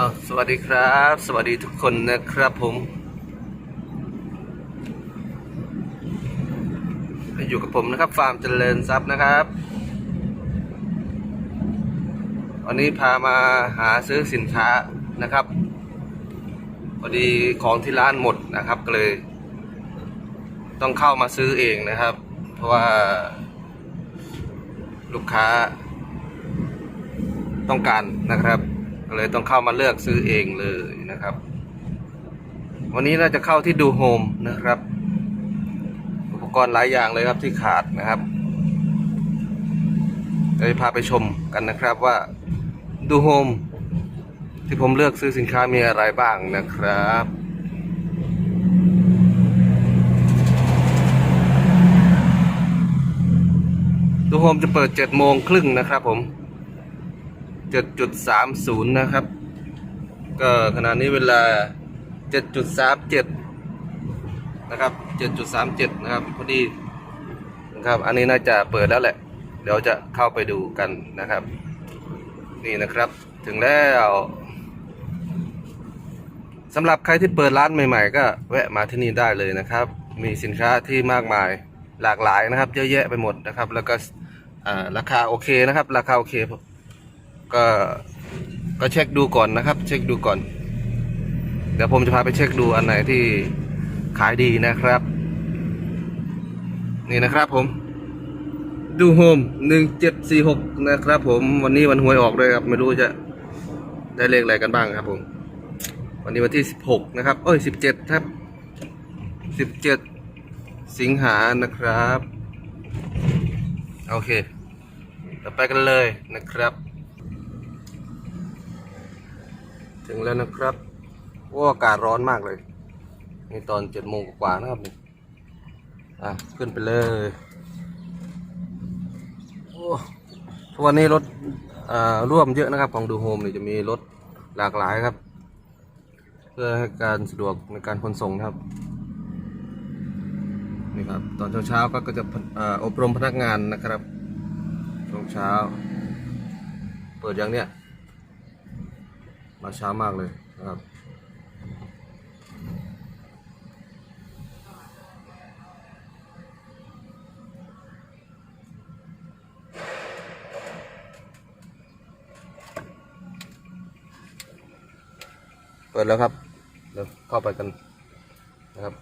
อาสวัสดีครับ สวัสดีทุกคนนะครับผม อยู่กับผมนะครับ ฟาร์มเจริญทรัพย์นะครับ วันนี้พามาหาซื้อสินค้านะครับพอดีของที่ร้านหมดนะครับก็เลย ต้องเข้ามาซื้อเองนะครับ เพราะว่าลูกค้าต้องการนะครับ ก็เลยต้องเข้ามาเลือกซื้อเองเลยนะครับ วันนี้เราจะเข้าที่ดูโฮมนะครับ อุปกรณ์หลายอย่างเลยครับที่ขาดนะครับเดี๋ยวจะพาไปชมกันนะครับว่าดูโฮมที่ผมเลือกซื้อสินค้ามีอะไรบ้างนะครับดูโฮมจะเปิด7โมงครึ่งนะครับผม 7.30 นะครับ ก็ขณะนี้เวลา 7.37 นะครับ 7.37 นะครับพอดีนะครับ อันนี้น่าจะเปิดแล้วแหละ เดี๋ยวจะเข้าไปดูกันนะครับ นี่นะครับ ถึงแล้วสำหรับใครที่เปิดร้านใหม่ ๆ ก็แวะมาที่นี่ได้เลยนะครับ มีสินค้าที่มากมายหลากหลายนะครับ เยอะแยะไปหมดนะครับ แล้วก็ราคาโอเคนะครับ ราคาโอเค ก็ก็เช็คดูก่อนนะครับ เช็คดูก่อน เดี๋ยวผมจะพาไปเช็คดูอันไหนที่ขายดีนะครับ นี่นะครับผมดูโฮมหนึ่งเจ็ดสี่หกนะครับผมวันนี้วันหวยออกด้วยครับ ไม่รู้จะได้เลขอะไรกันบ้างครับผม วันนี้วันที่สิบหกนะครับ เอ้ยสิบเจ็ดครับสิบเจ็ดสิงหานะครับ โอเคเราไปกันเลยนะครับ ถึงแล้วนะครับว่าอากาศร้อนมากเลยนี่ตอนเจ็ดโมงกว่านะครับนี่อะขึ้นไปเลยโอ้ทุกวันนี้รถอ่าร่วมเยอะนะครับ ของดูโฮมนี่จะมีรถหลากหลายครับ เพื่อให้การสะดวกในการขนส่งนะครับนี่ครับ ตอนเช้าๆก็ก็จะอ่าอบรมพนักงานนะครับช่วงเช้า เปิดอย่างเนี้ย มาช้ามากเลยนะครับเปิดแล้วครับเดี๋ยวเข้าไปกันนะครับ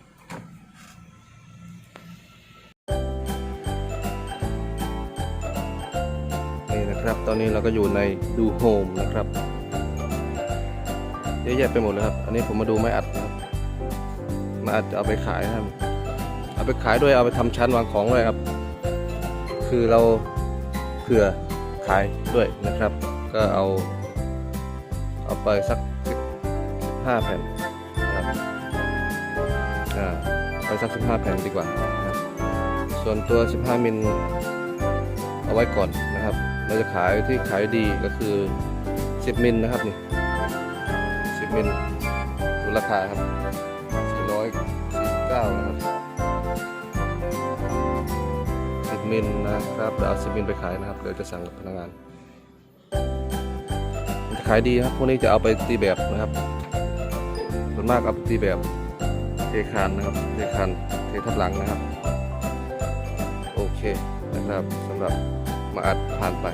นี่นะครับ ตอนนี้เราก็อยู่ในดูโฮมนะครับ เยอะแยะไปหมดเลยครับ อันนี้ผมมาดูไม้อัดนะครับไมาอัดจะเอาไปขายนะครับ เอาไปขายด้วยเอาไปทำชั้นวางของด้วยครับ คือเราเผื่อขายด้วยนะครับ ก็เอา เอาไปสักห้าแผ่นนะครับอ่าไปสักสิบห้าแผ่นดีกว่านะส่วนตัว 15 มิลเอาไว้ก่อนนะครับ เราจะขายที่ขายดีก็คือ 10 มิลนะครับนี่ 10มิลดูราคาครับ 449 นะครับ10มิลนะครับเราเอา10มิลไปขายนะครับเดี๋ยวจะสั่งกับพนักงานมันจะขายดีครับพวกนี้จะเอาไปตีแบบนะครับส่วนมากเอาไปตีแบบเทคานนะครับเทคานเททับหลังนะครับ โอเคนะครับสำหรับมาอัดผ่านไป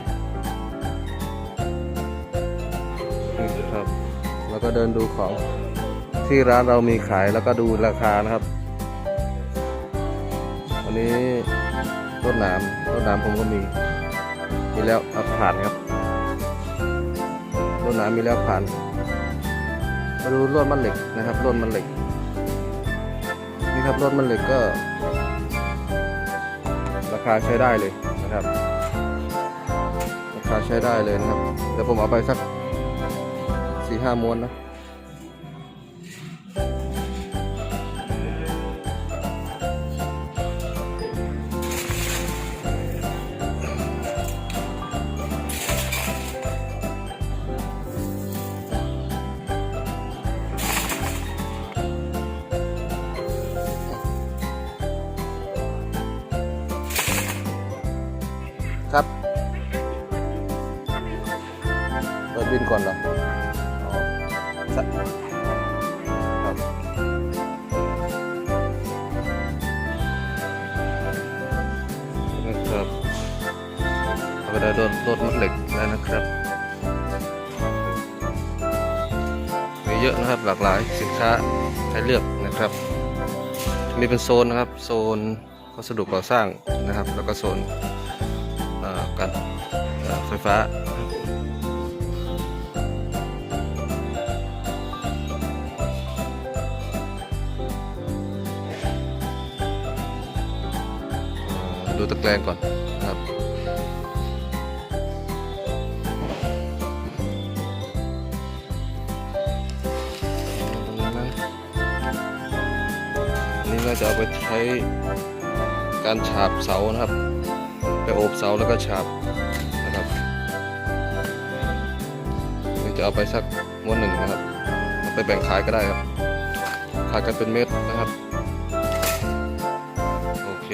ก็เดินดูของที่ร้านเรามีขายแล้วก็ดูราคานะครับอันนี้รถหนามรถหนามผมก็มี มีแล้วผ่านครับรถหนามมีแล้วผ่านมาดูรถมันเหล็กนะครับรถมันเหล็กนี่ครับรถมันเหล็กก็ ราคาใช้ได้เลยนะครับ ราคาใช้ได้เลยนะครับเดี๋ยวผมเอาไปสัก สี่ เอาไปได้รถมัดเหล็กแล้วนะครับมีเยอะนะครับหลากหลายสินค้าให้เลือกนะครับ มีเป็นโซนนะครับ โซนวัสดุก่อสร้างนะครับ แล้วก็โซนการไฟฟ้าดูตะแกรงก่อน จะเอาไปใช้การฉาบเสานะครับ ไปโอบเสาแล้วก็ฉาบนะครับจะเอาไปสักม้วนหนึ่งนะครับไปแบ่งขายก็ได้ครับ ขายกันเป็นเม็ดนะครับ โอเค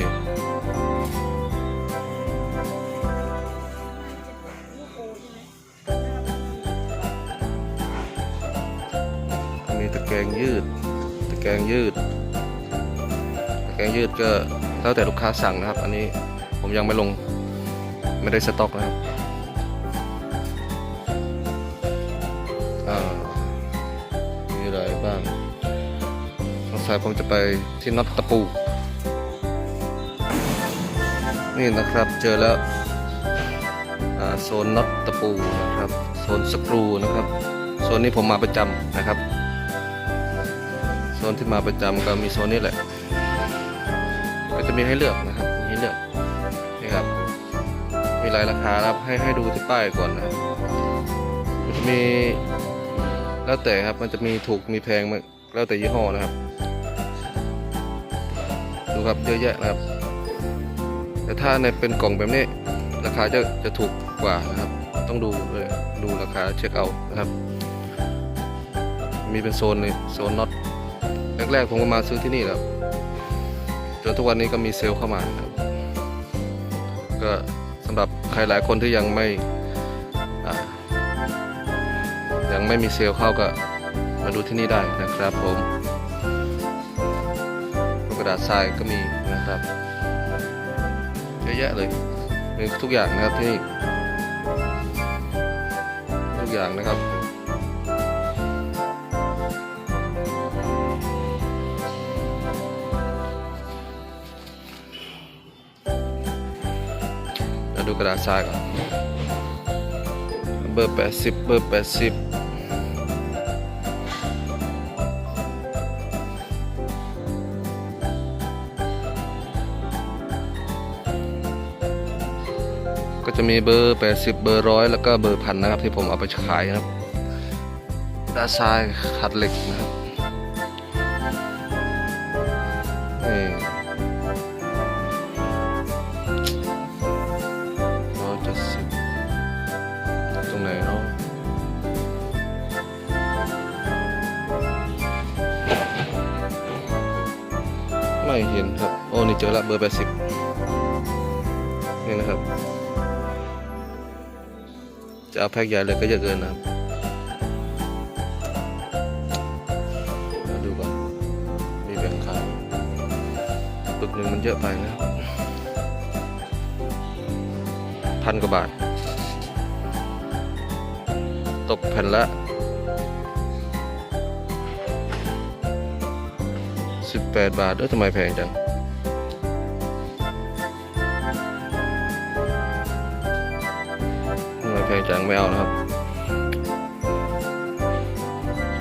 มีตะแกรงยืด ตะแกรงยืด งยืดก็แล้วแต่ลูกค้าสั่งนะครับ อันนี้ผมยังไม่ลงไม่ได้สต็อกนะครับมีอะไรบ้างสงสัยผมจะไปที่น็อตตะปู นี่นะครับเจอแล้วโซนน็อตตะปูนะครับโซนสกรูนะครับโซนนี้ผมมาประจำนะครับโซนที่มาประจำก็มีโซนนี้แหละ จะมีให้เลือกนะครับมีให้เลือกนี่ครับ มีหลายราคาครับให้ให้ดูที่ป้ายก่อนนะมันจะมีแล้วแต่ครับมันจะมีถูกมีแพงมันแล้วแต่ยี่ห้อนะครับ ดูครับเยอะแยะนะครับ แต่ถ้าในเป็นกล่องแบบนี้ ราคาจะจะถูกกว่านะครับ ต้องดูเลยดูราคาเช็คเอานะครับ มีเป็นโซนเลยโซนน็อตแรกๆผมก็มาซื้อที่นี่แหล้ว นทุกวันนี้ก็มีเซลล์เข้ามาครับก็สำหรับใครหลายคนที่ยังไม่ยังไม่มีเซลล์เข้าก็มาดูที่นี่ได้นะครับผมกระดาษทรายก็มีนะครับเยอะแยะเลยมีทุกอย่างนะครับที่นี่ทุกอย่างนะครับ ดูกระดาษทรายก่อนเบอร์ 80 เบอร์ 80ก็จะมีเบอร์ 80 เบอร์ร้อยแล้วก็เบอร์พันนะครับ ที่ผมเอาไปขายนะครับกระดาษทรายขัดเหล็กนะครับนี่ ไม่เห็นครับ โอ้นี่เจอละเบอร์แปดสิบนี่นะครับ จะเอาแพ็กใหญ่เลยก็เยอะเกินนะครับมาดูก่อน มีแบ่งขายปึกหนึ่งมันเยอะไปนะพันกว่าบาท ตกแผ่นละ 18 บาท เออทำไมแพงจัง ทำไมแพงจังไม่เอานะครับ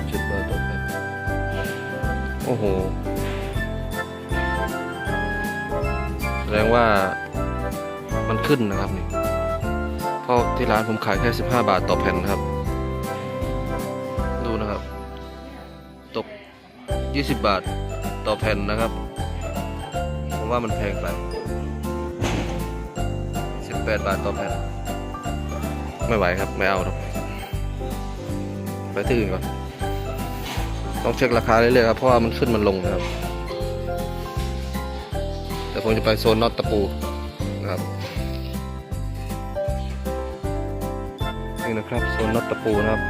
เจ็ดบาทต่อแผ่นโอ้โห แสดงว่ามันขึ้นนะครับนี่เพราะที่ร้านผมขายแค่ 15 บาทต่อแผ่นนะครับ ดูนะครับ ตก 20 บาท ต่อแผ่นนะครับผมว่ามันแพงไป 18 บาทต่อแผ่น ไม่ไหวครับ ไม่เอาครับ ไปที่อื่นก่อน ต้องเช็คราคาเรื่อยๆครับ เพราะว่ามันขึ้นมันลงนะครับ แต่ผมจะไปโซนน็อตตะปูนะครับนี่นะครับโซนน็อตตะปูนะครับ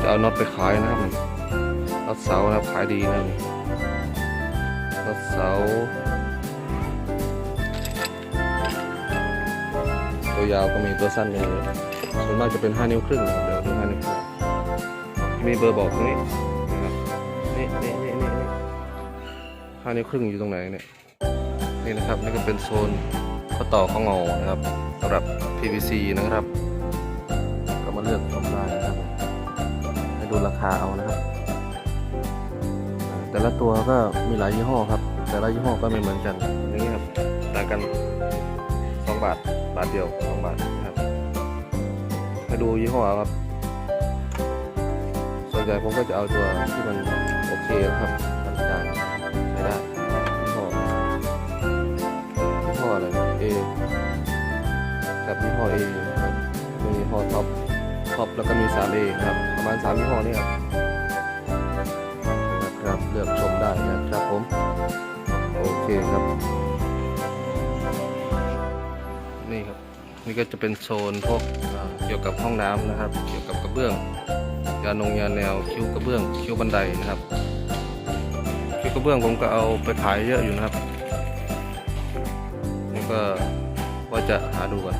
จะเอาน็อตไปขายนะครับ น็อตเสาครับขายดีนะครับน็อตเสา ตัวยาวก็มีตัวสั้นก็มีส่วนมากจะเป็น 5 นิ้วครึ่งเดี๋ยวดู5นิ้วครึ่งมีเบอร์บอกตรงนี้นะครับนี่นี่นี่นี่ห้านิ้วครึ่งอยู่ตรงไหนเนี่ยนี่นะครับนี่ก็เป็นโซนข้อต่อข้องอนะครับสำหรับ PVC นะครับ ก็มาเลือกชมได้นะครับให้ดูราคาเอานะครับ แต่ละตัวก็มีหลายยี่ห้อครับ แต่ละยี่ห้อก็ไม่เหมือนกันอย่างนี้ครับต่างกัน 2 บาทบาทเดียว 2 บาทนะครับให้ดูยี่ห้อครับ ส่วนใหญ่ผมก็จะเอาตัวที่มันโอเคนะครับกลางกลางใช้ได้ยี่ห้อยี่ห้ออะไรเอกับยี่ห้อเอครับมียี่ห้อท็อปท็อปแล้วก็มี 3A นะครับประมาณ3ยี่ห้อนี้ครับ เลือกชมได้นะครับผม โอเคครับ นี่ครับ นี่ก็จะเป็นโซนพวกเกี่ยวกับห้องน้ำนะครับ เกี่ยวกับกระเบื้อง ยานงยาแนวคิ้วกระเบื้อง คิ้วบันไดนะครับ คิ้วกระเบื้องผมก็เอาไปขายเยอะอยู่นะครับ นี่ก็ว่าจะหาดูก่อน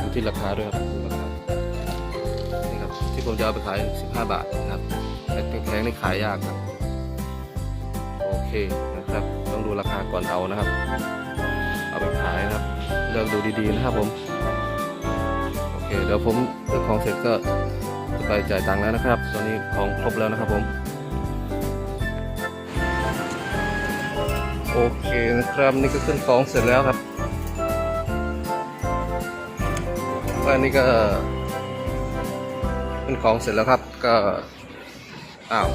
ดูที่ราคาด้วยครับราคานี่ครับที่ผมจะเอาไปขาย 15 บาทนะครับแต่แพงๆนี่ขายยากครับ โอเคนะครับ ต้องดูราคาก่อนเอานะครับ เอาไปขายนะครับ เลือกดูดีๆนะครับผม โอเค เดี๋ยวผมเลือกของเสร็จก็จะไปจ่ายตังค์แล้วนะครับ ตอนนี้ของครบแล้วนะครับผม โอเคนะครับนี่ก็ขึ้นของเสร็จแล้วครับก็อันนี้ก็ขึ้นของเสร็จแล้วครับก็อ้าว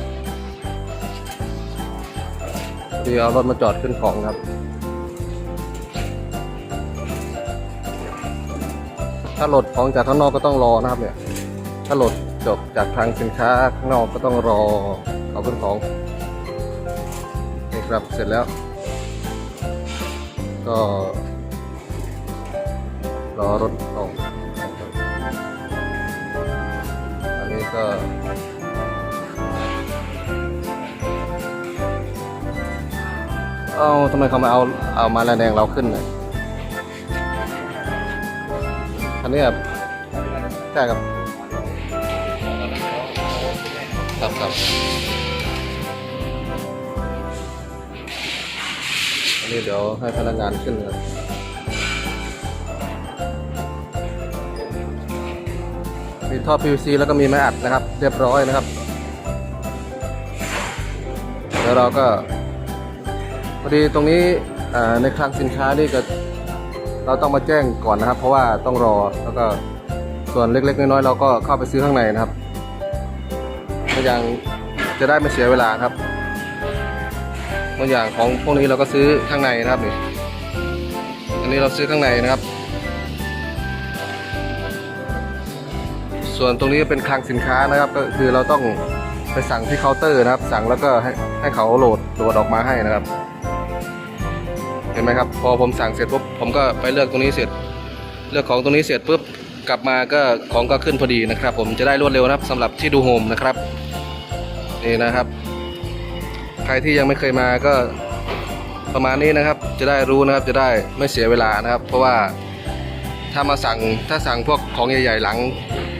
เดี๋ยวเอารถมาจอดขึ้นของครับ ถ้าโหลดของจากข้างนอกก็ต้องรอนะครับเนี่ย ถ้าโหลดจบจากทางสินค้าข้างนอกก็ต้องรอเอาขึ้นของนี่ครับเสร็จแล้ว ก็รอรถออกอันนี้ก็ เอาทำไมเขามาเอาเอามาแรงแดงเราขึ้นเลยอันนี้ครับใช่ครับครับครับอันนี้เดี๋ยวให้พนักงานขึ้นครับมีท่อ PVC แล้วก็มีไม้อัดนะครับ เรียบร้อยนะครับ แล้วเราก็ อดีตรงนี้ในคลังสินค้านี่ก็เราต้องมาแจ้งก่อนนะครับ เพราะว่าต้องรอแล้วก็ส่วนเล็กๆ น้อยๆเราก็เข้าไปซื้อข้างในนะครับบางอย่างจะได้ไม่เสียเวลาครับบางอย่างของพวกนี้เราก็ซื้อข้างในนะครับนี่อันนี้เราซื้อข้างในนะครับ ส่วนตรงนี้เป็นคลังสินค้านะครับ ก็คือเราต้องไปสั่งที่เคาน์เตอร์นะครับ สั่งแล้วก็ให้ให้เขาโหลดโหลดออกมาให้นะครับ เห็นไหมครับ พอผมสั่งเสร็จปุ๊บผมก็ไปเลือกตรงนี้เสร็จ เลือกของตรงนี้เสร็จปุ๊บกลับมาก็ของก็ขึ้นพอดีนะครับ ผมจะได้รวดเร็วนะครับสำหรับที่ดูโฮมนะครับนี่นะครับ ใครที่ยังไม่เคยมาก็ประมาณนี้นะครับ จะได้รู้นะครับจะได้ไม่เสียเวลานะครับ เพราะว่าถ้ามาสั่งถ้าสั่งพวกของใหญ่ๆหลัง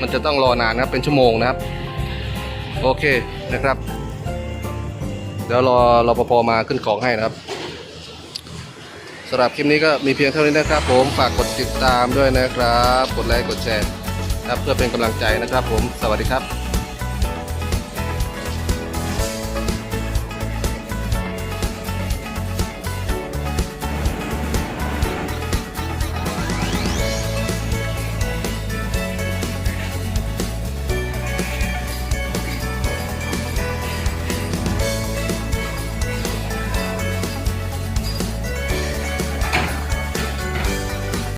มันจะต้องรอนานนะครับเป็นชั่วโมงนะครับ โอเคนะครับ เดี๋ยวรอรอปภมาขึ้นของให้นะครับ สำหรับคลิปนี้ก็มีเพียงเท่านี้นะครับ ผมฝากกดติดตามด้วยนะครับ กดไลค์กดแชร์นะครับเพื่อเป็นกำลังใจนะครับ ผมสวัสดีครับ